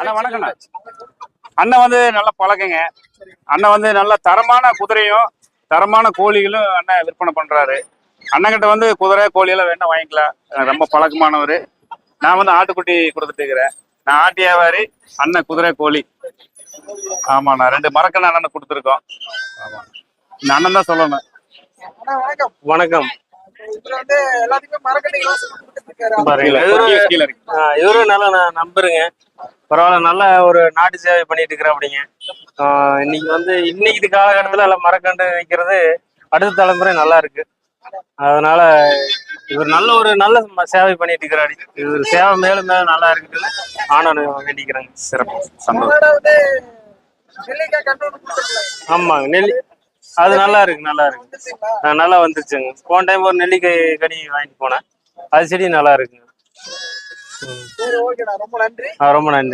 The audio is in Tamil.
அண்ணா வணக்கண்ணா அண்ணன் வந்து நல்ல பழக்கங்க. அண்ணன் வந்து நல்ல தரமான குதிரையும் தரமான கோழிகளும் அண்ணன் விற்பனை பண்றாரு. அண்ணன்கிட்ட வந்து குதிரை கோழி எல்லாம் வேணா வாங்கிக்கலாம். ரொம்ப பழக்கமானவர். நான் வந்து ஆட்டுக்குட்டி கொடுத்துட்டு இருக்கிறேன். நான் ஆட்டு வியாபாரி அண்ணன் குதிரை கோழி. ஆமாண்ணா ரெண்டு மரக்கண்ண அண்ணன் கொடுத்துருக்கோம். ஆமா. இந்த அண்ணன் தான் சொல்லணும். அண்ணா வணக்கம். வணக்கம். வந்து எல்லாத்துக்குமே மரக்கட்டை இவரும் நல்லா நான் நம்புறேங்க பரவாயில்ல நல்ல ஒரு நாட்டு சேவை பண்ணிட்டு இருக்கிறாப்பிடிங்க இன்னைக்கு வந்து இன்னைக்கு இது காலகட்டத்துல எல்லாம் மரக்கண்டு வைக்கிறது அடுத்த தலைமுறை நல்லா இருக்கு. அதனால இவர் நல்ல ஒரு நல்ல சேவை பண்ணிட்டு இருக்கிறாரு இவர் சேவை மேலும் மேலும் நல்லா இருக்குன்னு ஆனாலும் வேண்டிக்கிறேங்க சிறப்பு. சந்தோஷம். ஆமாங்க நெல்லி அது நல்லா இருக்கு நல்லா இருக்கு. நல்லா வந்துருச்சுங்க. போன டைம் ஒரு நெல்லிக்காய் கனி வாங்கிட்டு போனேன். அது செடி நல்லா இருக்குங்க. ரொம்ப நன்றி. ரொம்ப நன்றி.